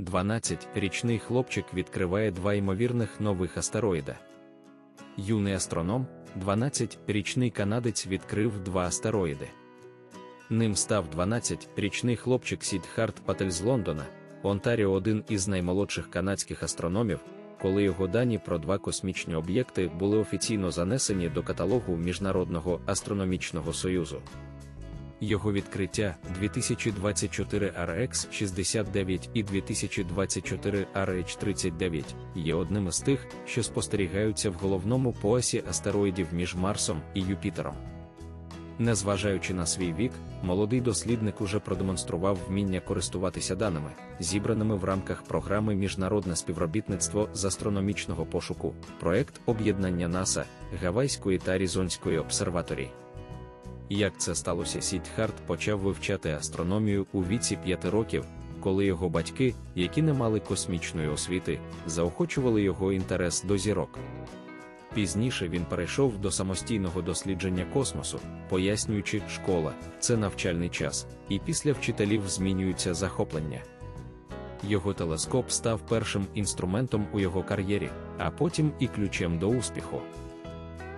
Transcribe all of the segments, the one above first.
12-річний хлопчик відкриває два ймовірних нових астероїда. Юний астроном, 12-річний канадець відкрив два астероїди. Ним став 12-річний хлопчик Сідхарт Патель з Лондона, Онтаріо один із наймолодших канадських астрономів, коли його дані про два космічні об'єкти були офіційно занесені до каталогу Міжнародного астрономічного союзу. Його відкриття 2024 RX 69 і 2024 RH 39 є одним із тих, що спостерігаються в головному поясі астероїдів між Марсом і Юпітером. Незважаючи на свій вік, молодий дослідник уже продемонстрував вміння користуватися даними, зібраними в рамках програми Міжнародне співробітництво з астрономічного пошуку, проект об'єднання НАСА, Гавайської та Аризонської обсерваторії. Як це сталося, Сідхарт почав вивчати астрономію у віці 5 років, коли його батьки, які не мали космічної освіти, заохочували його інтерес до зірок. Пізніше він перейшов до самостійного дослідження космосу, пояснюючи, школа це навчальний час, і після вчителів змінюються захоплення. Його телескоп став першим інструментом у його кар'єрі, а потім і ключем до успіху.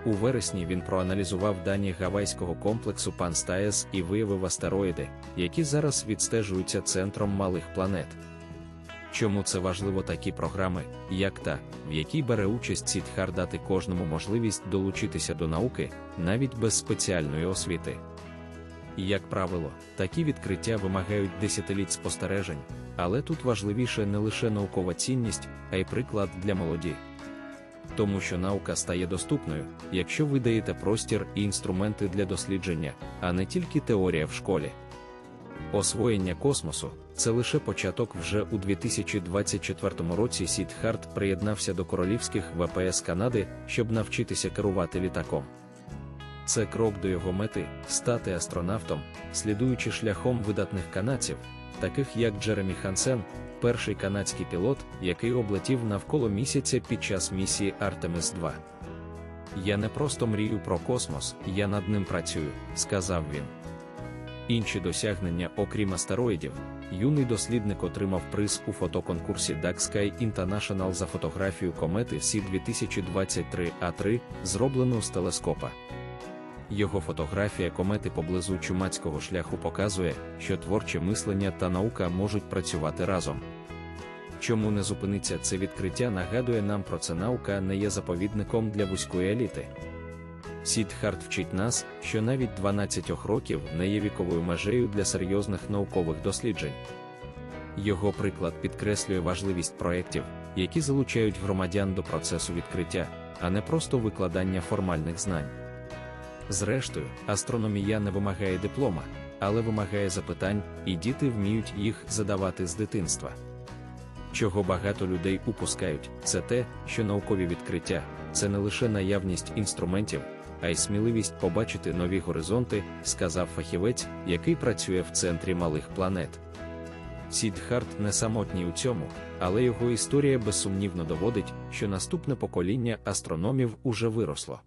У вересні він проаналізував дані гавайського комплексу Панстаєс і виявив астероїди, які зараз відстежуються центром малих планет. Чому це важливо такі програми, як та, в якій бере участь Сідхар дати кожному можливість долучитися до науки, навіть без спеціальної освіти? Як правило, такі відкриття вимагають десятиліть спостережень, але тут важливіше не лише наукова цінність, а й приклад для молоді. Тому що наука стає доступною, якщо ви даєте простір і інструменти для дослідження, а не тільки теорія в школі. Освоєння космосу це лише початок вже у 2024 році Сідхарт приєднався до королівських ВПС Канади, щоб навчитися керувати літаком. Це крок до його мети стати астронавтом, слідуючи шляхом видатних канадців, таких як Джеремі Хансен, перший канадський пілот, який облетів навколо місяця під час місії Артемис 2. Я не просто мрію про космос, я над ним працюю, сказав він. Інші досягнення, окрім астероїдів, юний дослідник отримав приз у фотоконкурсі Dark Sky International за фотографію комети Сі 2023 А3, зроблену з телескопа. Його фотографія комети поблизу чумацького шляху показує, що творче мислення та наука можуть працювати разом. Чому не зупиниться це відкриття, нагадує нам про це наука не є заповідником для вузької еліти. Сідхарт вчить нас, що навіть 12 років не є віковою межею для серйозних наукових досліджень. Його приклад підкреслює важливість проєктів, які залучають громадян до процесу відкриття, а не просто викладання формальних знань. Зрештою, астрономія не вимагає диплома, але вимагає запитань, і діти вміють їх задавати з дитинства. Чого багато людей упускають, це те, що наукові відкриття це не лише наявність інструментів, а й сміливість побачити нові горизонти, сказав фахівець, який працює в центрі малих планет. Сідхарт не самотній у цьому, але його історія безсумнівно доводить, що наступне покоління астрономів уже виросло.